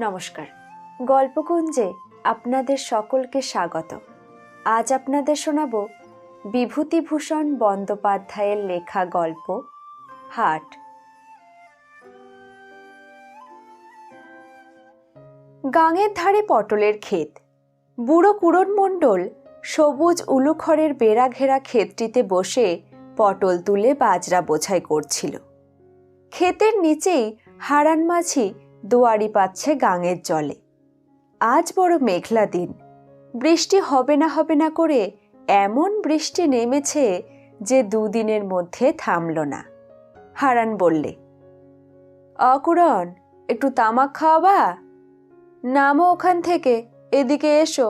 নমস্কার। গল্পকুঞ্জে আপনাদের সকলকে স্বাগত। আজ আপনাদের শোনাব বিভূতিভূষণ বন্দ্যোপাধ্যায়ের লেখা গল্প, হাট। গাঙের ধারে পটলের ক্ষেত। বুড়ো কুড়ন মণ্ডল সবুজ উলুখড়ের বেড়া ঘেরা ক্ষেতটিতে বসে পটল তুলে বাজরা বোঝাই করছিল। ক্ষেতের নিচেই হারান মাঝি দুয়ারি পাচ্ছে গাঙের জলে। আজ বড় মেঘলা দিন। বৃষ্টি হবে না হবে না করে এমন বৃষ্টি নেমেছে যে দুদিনের মধ্যে থামল না। হারান বললে, অকুরন, একটু তামাক খাওয়াবা নামো ওখান থেকে, এদিকে এসো।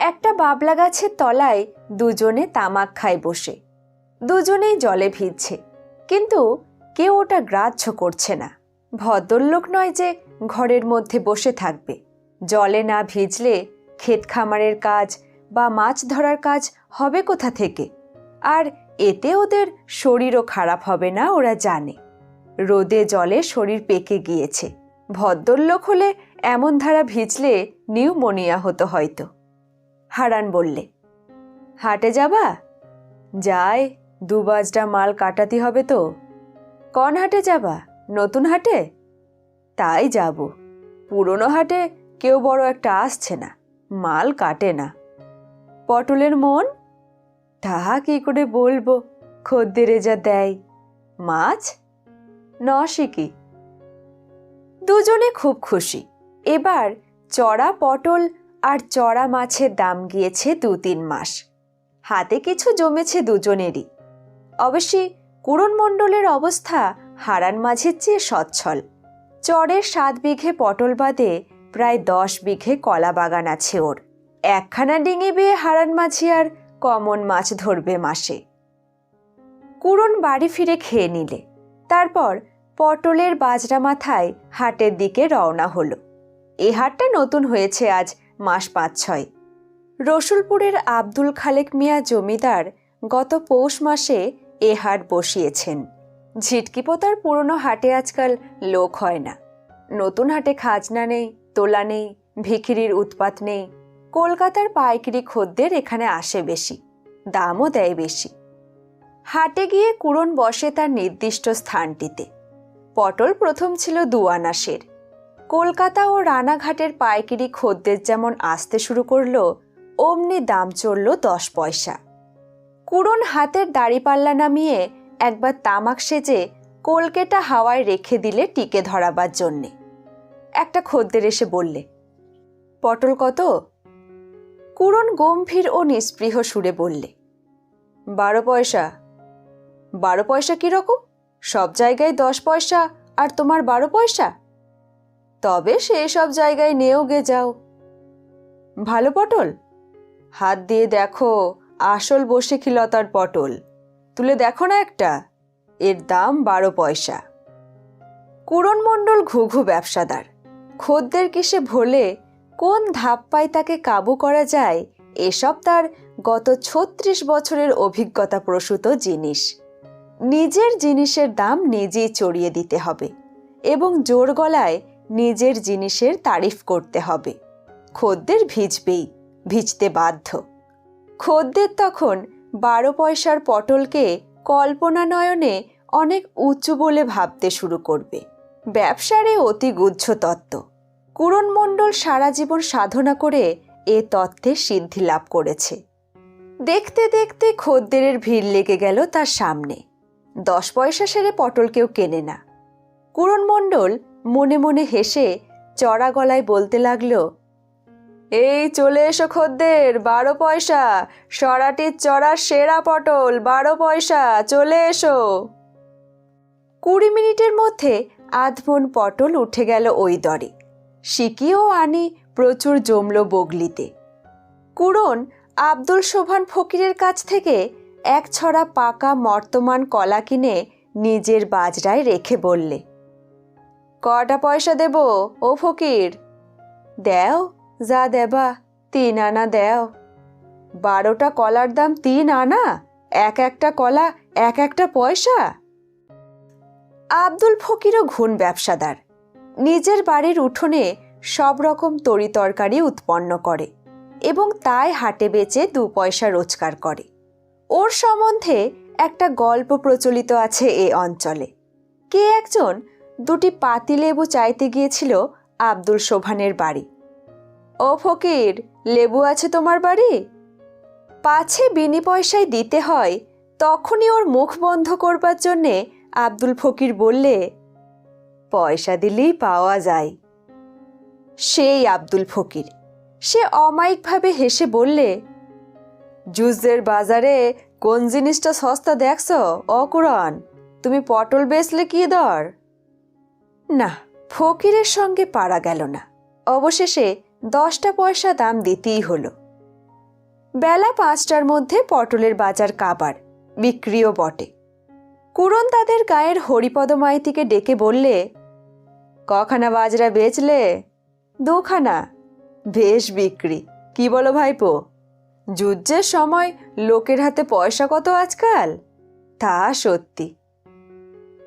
একটা বাবলা গাছের তলায় দুজনে তামাক খায় বসে। দুজনেই জলে ভিজছে, কিন্তু কেউ ওটা গ্রাহ্য করছে না। ভদ্রলোক নয় যে ঘরের মধ্যে বসে থাকবে। জলে না ভিজলে ক্ষেত খামারের কাজ বা মাছ ধরার কাজ হবে কোথা থেকে? আর এতে ওদের শরীরও খারাপ হবে না, ওরা জানে। রোদে জলে শরীর পেকে গিয়েছে। ভদ্রলোক হলে এমন ধারা ভিজলে নিউমোনিয়া হতো হয়তো। হারান বললে, হাটে যাবা? যায় দু বাজটা মাল কাটাতে হবে তো। কন হাটে যাবা? নতুন হাটে? তাই যাব। পুরনো হাটে কেউ বড় একটা আসছে না, মাল কাটে না। পটলের মন? তাহা কি করে বলব? খদ্দেরে যা দেয়। মাছ? ন শিখি দুজনে খুব খুশি। এবার চড়া পটল আর চড়া মাছের দাম গিয়েছে দু তিন মাস। হাতে কিছু জমেছে দুজনেরই। অবশ্যই কুরন মণ্ডলের অবস্থা হারান মাঝের চেয়ে সচ্ছল। চরের সাত বিঘে পটল বাদে প্রায় দশ বিঘে কলা বাগান আছে ওর। একখানা ডিঙি বেয়ে হারান মাঝি আর কমন মাছ ধরবে মাসে। কুরন বাড়ি ফিরে খেয়ে নিলে। তারপর পটলের বাজরা মাথায় হাটের দিকে রওনা হলো। এ হাটটা নতুন হয়েছে আজ মাস পাঁচ ছয়। রসুলপুরের আব্দুল খালেক মিয়া জমিদার গত পৌষ মাসে এ হাট বসিয়েছেন। ঝিটকিপোতার পুরনো হাটে আজকাল লোক হয় না। নতুন হাটে খাজনা নেই, তোলা নেই, ভিখিরির উৎপাত নেই। কলকাতার পাইকারি খদ্দের এখানে আসে বেশি, দামও দেয় বেশি। হাটে গিয়ে কুরন বসে তার নির্দিষ্ট স্থানটিতে। পটল প্রথম ছিল দুয়ানাসের কলকাতা ও রানাঘাটের পাইকারি খদ্দের যেমন আসতে শুরু করল, অমনি দাম চড়ল দশ পয়সা। কুরন হাতের দাড়িপাল্লা নামিয়ে একবার তামাক সেজে কলকেটা হাওয়ায় রেখে দিলে টিকে ধরাবার জন্যে। একটা খদ্দের এসে বললে, পটল কত? কুরন গম্ভীর ও নিস্পৃহ সুরে বললে, বারো পয়সা। বারো পয়সা কীরকম সব জায়গায় দশ পয়সা আর তোমার বারো পয়সা? তবে সে সব জায়গায় নেও গে যাও। ভালো পটল? হাত দিয়ে দেখো, আসল বসে খিলতার পটল। তুলে দেখো না একটা? এর দাম বারো পয়সা। কুরন মণ্ডল ঘুঘু ব্যবসাদার। খদ্দের কিসে ভোলে কোন ধাপ্পায় তাকে কাবু করা যায়, এসব তার গত ছত্রিশ বছরের অভিজ্ঞতা প্রসূত জিনিস। নিজের জিনিসের দাম নিজেই চড়িয়ে দিতে হবে এবং জোর গলায় নিজের জিনিসের তারিফ করতে হবে। খদ্দের ভিজবেই, ভিজতে বাধ্য। খদ্দের তখন বারো পয়সার পটলকে কল্পনা নয়নে অনেক উঁচু বলে ভাবতে শুরু করবে। ব্যবসারে অতি গুহ্য তত্ত্ব। কুরনমণ্ডল সারা জীবন সাধনা করে এ তত্ত্বে সিদ্ধি লাভ করেছে। দেখতে দেখতে খদ্দেরের ভিড় লেগে গেল তার সামনে। দশ পয়সা সেরে পটল কেউ কেনে না। কুরনমণ্ডল মনে মনে হেসে চড়া গলায় বলতে লাগল এই চলে এসো খদ্দের, বারো পয়সা। সরাটির চড়ার সেরা পটল, বারো পয়সা। চলে এসো। কুড়ি মিনিটের মধ্যে আধমন পটল উঠে গেল ওই দরে। সিকিও আনি প্রচুর জমল বগলিতে। কুরন আব্দুল শোভান ফকিরের কাছ থেকে এক ছড়া পাকা মর্তমান কলা কিনে নিজের বাজরায় রেখে বললে, কটা পয়সা দেব, ও ফকির? দেও যা দেবা, তিন আনা দেও। বারোটা কলার দাম তিন আনা, এক একটা কলা, এক একটা পয়সা। আব্দুল ফকিরও ঘুণ ব্যবসাদার। নিজের বাড়ির উঠোনে সব রকম তরি তরকারি উৎপন্ন করে এবং তাই হাটে বেচে দু পয়সা রোজগার করে। ওর সম্বন্ধে একটা গল্প প্রচলিত আছে এ অঞ্চলে। কে একজন দুটি পাতিলেবু চাইতে গিয়েছিল আব্দুল শোভানের বাড়ি। ও ফকির, লেবু আছে তোমার বাড়ি? পাছে বিনি পয়সায় দিতে হয়, তখনই ওর মুখ বন্ধ করবার জন্যে আব্দুল ফকির বললে, পয়সা দিলেই পাওয়া যায়। সেই আব্দুল ফকির, সে অমায়িকভাবে হেসে বললে, জুসের বাজারে কোন জিনিসটা সস্তা দেখছ অকুরন তুমি পটল বেচলে কি দর? না, ফকিরের সঙ্গে পারা গেল না। অবশেষে দশটা পয়সা দাম দিতেই হলো। বেলা পাঁচটার মধ্যে পটলের বাজার কাবার, বিক্রিও বটে। কুরন তাদের গায়ের হরিপদ মাইতিকে ডেকে বললে, কখানা বাজরা বেচলে? দুখানা। বেশ বিক্রি। কি বলো ভাইপো? যুদ্ধের সময় লোকের হাতে পয়সা কত আজকাল? তা সত্যি।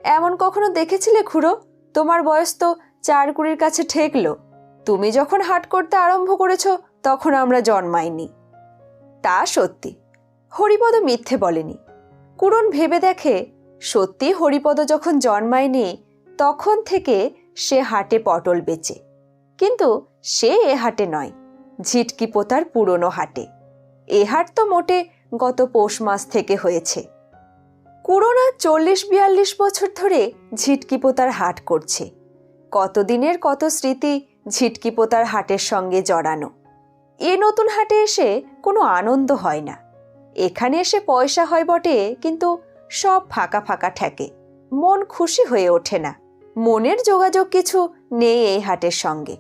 এমন কখনো দেখেছিলে খুড়ো? তোমার বয়স তো চার কুড়ির কাছে ঠেকলো। তুমি যখন হাট করতে আরম্ভ করেছ, তখন আমরা জন্মাইনি। তা সত্যি। হরিপদ মিথ্যে বলেনি। কুরন ভেবে দেখে, সত্যি হরিপদ যখন জন্মায়নি, তখন থেকে সে হাটে পটল বেচে। কিন্তু সে এ হাটে নয়, ঝিটকি পোতার পুরনো হাটে। এ হাট তো মোটে গত পৌষ মাস থেকে হয়েছে। কুরোনা চল্লিশ বিয়াল্লিশ বছর ধরে ঝিটকি পোতার হাট করছে। কতদিনের কত স্মৃতি ঝিটকি পোতার হাটের সঙ্গে জড়ানো। এ নতুন হাটে এসে কোনো আনন্দ হয় না। এখানে এসে পয়সা হয় বটে, কিন্তু সব ফাঁকা ফাঁকা ঠেকে। মন খুশি হয়ে ওঠে না। মনের যোগাযোগ কিছু নেই এই হাটের সঙ্গে।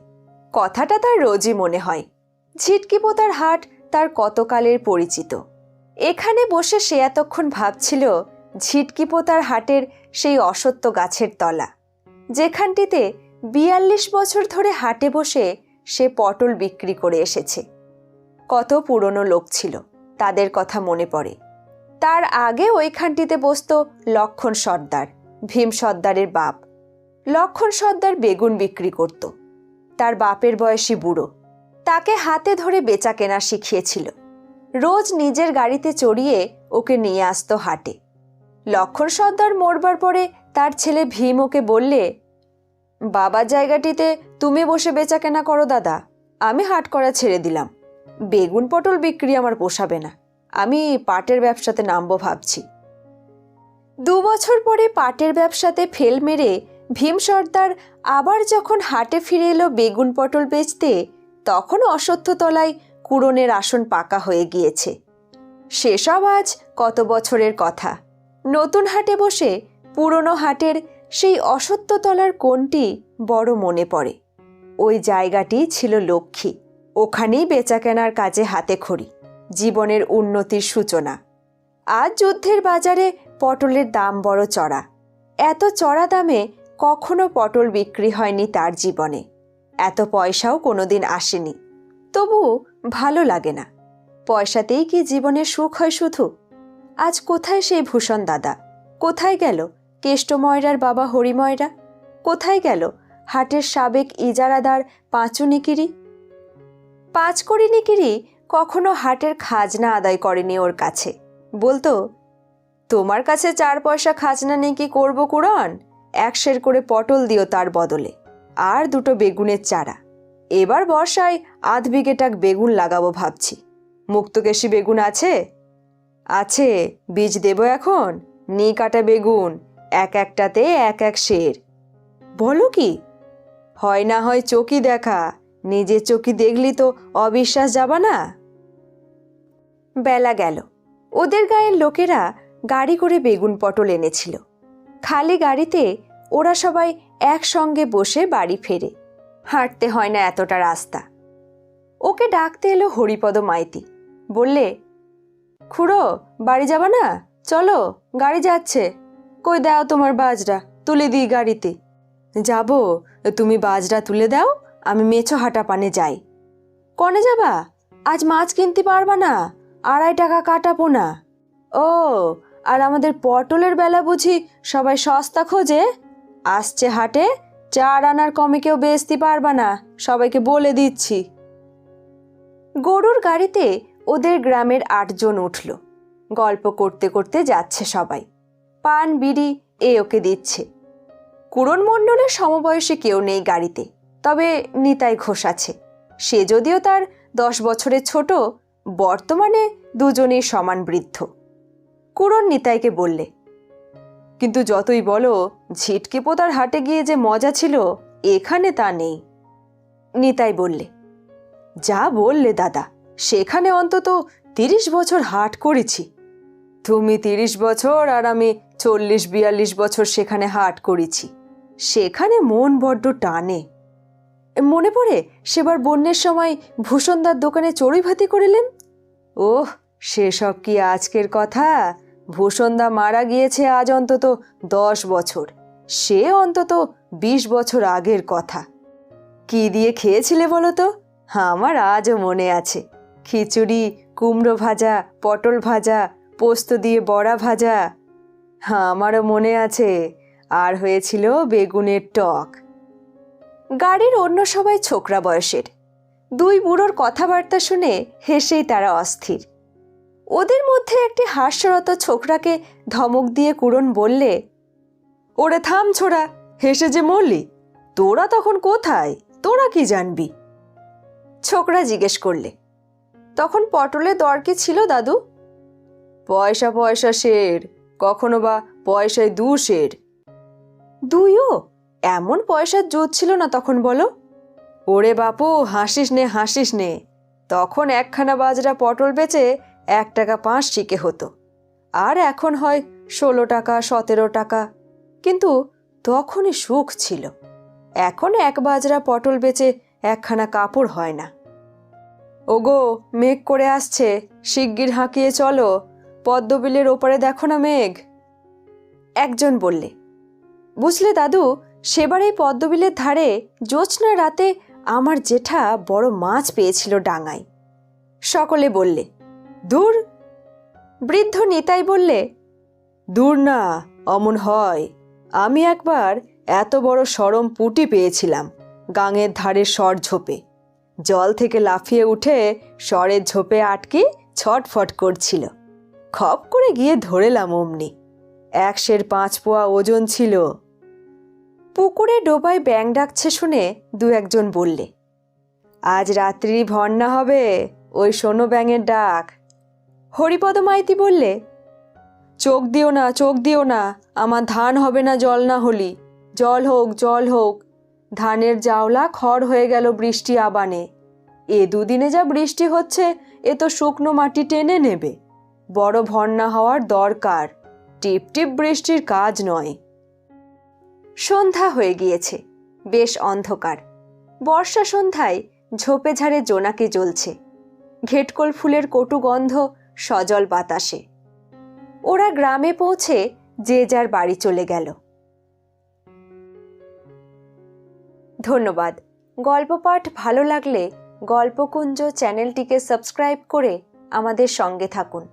কথাটা তার রোজই মনে হয়। ঝিটকি পোতার হাট তার কতকালের পরিচিত। এখানে বসে সে এতক্ষণ ভাবছিল ঝিটকি পোতার হাটের সেই অসত্য গাছের তলা। যেখানটিতে বিয়াল্লিশ বছর ধরে হাটে বসে সে পটল বিক্রি করে এসেছে। কত পুরনো লোক ছিল, তাদের কথা মনে পড়ে। তার আগে ওইখানটিতে বসত লক্ষণ সর্দার, ভীম সর্দারের বাপ। লক্ষণ সর্দার বেগুন বিক্রি করত। তার বাপের বয়সী বুড়ো। তাকে হাতে ধরে বেচা কেনা শিখিয়েছিল। রোজ নিজের গাড়িতে চড়িয়ে ওকে নিয়ে আসতো হাটে। লক্ষণ সর্দার মরবার পরে তার ছেলে ভীম ওকে বললে বাবার জায়গাটিতে তুমি বসে বেচা কেনা করো, দাদা। আমি হাট করা ছেড়ে দিলাম। বেগুন পটল বিক্রি আমার পোষাবে না। আমি পাটের ব্যবসাতে নামবো ভাবছি। দু বছর পরে পাটের ব্যবসাতে ফেল মেরে ভীম সর্দার আবার যখন হাটে ফিরে এলো বেগুন পটল বেচতে, তখন অশ্বত্থতলায় কুড়নের আসন পাকা হয়ে গিয়েছে। সেসব আজ কত বছরের কথা। নতুন হাটে বসে পুরনো হাটের সেই অসত্যতলার কোণটি বড় মনে পড়ে। ওই জায়গাটি ছিল লক্ষ্মী। ওখানেই বেচাকেনার কাজে হাতে খড়ি, জীবনের উন্নতির সূচনা। আজ যুদ্ধের বাজারে পটলের দাম বড় চড়া। এত চড়া দামে কখনো পটল বিক্রি হয়নি তার জীবনে। এত পয়সাও কোনোদিন আসেনি। তবু ভালো লাগে না। পয়সাতেই কি জীবনের সুখ হয় শুধু? আজ কোথায় সেই ভূষণ দাদা? কোথায় গেল? কেষ্টময়রার বাবা হরিময়রা? কোথায় গেল? হাটের সাবেক ইজারাদার পাঁচু নিকিরি? পাঁচকড়ি নিকিরি কখনো হাটের খাজনা আদায় করেনি ওর কাছে। বলতো, তোমার কাছে চার পয়সা খাজনা নেই কি করব কুরন একশের করে পটল দিও তার বদলে। আর দুটো বেগুনের চারা। এবার বর্ষায় আধ বিঘেটাক বেগুন লাগাবো ভাবছি। মুক্তকেশী বেগুন আছে? আছে, বীজ দেব এখন। নি কাটা বেগুন এক একটাতে এক এক শের। বলো কি? হয় না হয় চকি দেখা, নিজের চকি দেখলি তো অবিশ্বাস যাবা না? বেলা গেল। ওদের গায়ের লোকেরা গাড়ি করে বেগুন পটল এনেছিল। খালি গাড়িতে ওরা সবাই একসঙ্গে বসে বাড়ি ফেরে। হাঁটতে হয় না এতটা রাস্তা। ওকে ডাকতে এলো হরিপদ মাইতি। বললে, খুড়ো, বাড়ি যাবা না? চলো, গাড়ি যাচ্ছে। কই দাও তোমার বাজরা, তুলে দিই গাড়িতে। যাব, তুমি বাজরা তুলে দাও, আমি মেছো হাঁটা পানে যাই। কনে যাবা? আজ মাছ কিনতে পারবা না, আড়াই টাকা কাটাবো না। ও, আর আমাদের পটলের বেলা বুঝি সবাই সস্তা খোঁজে? আসছে হাটে চার আনার কমে কেউ বেচতে পারবা না, সবাইকে বলে দিচ্ছি। গরুর গাড়িতে ওদের গ্রামের আটজন উঠল। গল্প করতে করতে যাচ্ছে সবাই। পান, বিড়ি, এ ওকে দিচ্ছে। কুরন মণ্ডলের সমবয়সী কেউ নেই গাড়িতে, তবে নিতাই ঘোষ আছে। সে যদিও তার দশ বছরের ছোট, বর্তমানে দুজনেই সমান বৃদ্ধ। কুরন নিতাইকে বললে, কিন্তু যতই বলো, ঝিটকে পোতার হাটে গিয়ে যে মজা ছিল, এখানে তা নেই। নিতাই বললে, যা বললে দাদা, সেখানে অন্তত তিরিশ বছর হাট করেছি। তুমি তিরিশ বছর আর আমি চল্লিশ, বিয়াল্লিশ বছর সেখানে হাট করেছি। সেখানে মন বড্ড টানে। মনে পড়ে সেবার বন্যের সময় ভূষণদার দোকানে চড়ুই ভাতি করিলেন? ওহ, সেসব কি আজকের কথা? ভূষণদা মারা গিয়েছে আজ অন্তত দশ বছর। সে অন্তত বিশ বছর আগের কথা। কি দিয়ে খেয়েছিলে বলো তো? আমার আজও মনে আছে। খিচুড়ি, কুমড়ো ভাজা, পটল ভাজা পোস্ত দিয়ে বড়া ভাজা। হ্যাঁ আমারও মনে আছে। আর হয়েছিল বেগুনের টক। গাড়ির অন্য সবাই ছোকরা বয়সের। দুই বুড়োর কথাবার্তা শুনে হেসেই তারা অস্থির। ওদের মধ্যে একটি হাস্যরত ছোকরাকে ধমক দিয়ে কুরন বললে, ওরে থাম ছোড়া, হেসে যে মরলি। তোরা তখন কোথায়? তোরা কি জানবি? ছোকরা জিজ্ঞেস করলে, তখন পটলের দর কি ছিল দাদু? পয়সা পয়সা শের, কখনো বা পয়সায় দু শের। দুইও? এমন পয়সার জোর ছিল না তখন বলো। ওরে বাপু, হাসিস নে হাসিস নে। তখন একখানা বাজরা পটল বেচে এক টাকা পাঁচ শিকে হতো। আর এখন হয় ষোলো টাকা, সতেরো টাকা। কিন্তু তখনই সুখ ছিল। এখন এক বাজরা পটল বেচে একখানা কাপড় হয় না। ওগো, মেঘ করে আসছে, শিগগির হাঁকিয়ে চলো। পদ্মবিলের ওপারে দেখো না মেঘ। একজন বললে, বুঝলে দাদু, সেবার এই পদ্মবিলের ধারে জ্যোৎস্না রাতে আমার জেঠা বড় মাছ পেয়েছিল ডাঙায়। সকলে বললে, দূর। বৃদ্ধ নিতাই বললে, দূর না, অমন হয়। আমি একবার এত বড় সরম পুটি পেয়েছিলাম গাঙের ধারে সর ঝোপে। জল থেকে লাফিয়ে উঠে সরের ঝোপে আটকে ছটফট করছিল। খপ করে গিয়ে ধরেলাম অমনি। একশের পাঁচ পোয়া ওজন ছিল। পুকুরে ডোবায় ব্যাং ডাকছে শুনে দু একজন বললে, আজ রাত্রি ভর্না হবে, ওই শোনো ব্যাঙের ডাক। হরিপদ মাইতি বললে, চোখ দিও না, চোখ দিও না, আমার ধান হবে না জল না হলি। জল হোক জল হোক, ধানের জাওলা খড় হয়ে গেল বৃষ্টি আবানে। এ দুদিনে যা বৃষ্টি হচ্ছে, এ তো শুকনো মাটি টেনে নেবে। বড় ভর্না হওয়ার দরকার। টিপ টিপ বৃষ্টির কাজ নয়। সন্ধ্যা হয়ে গিয়েছে, বেশ অন্ধকার। বর্ষা সন্ধ্যায় ঝোপে ঝাড়ে জোনাকি জ্বলছে। ঘেটকল ফুলের কটু গন্ধ সজল বাতাসে। ওরা গ্রামে পৌঁছে যে যার বাড়ি চলে গেল। ধন্যবাদ। গল্প পাঠ ভালো লাগলে গল্পকুঞ্জ চ্যানেলটিকে সাবস্ক্রাইব করে আমাদের সঙ্গে থাকুন।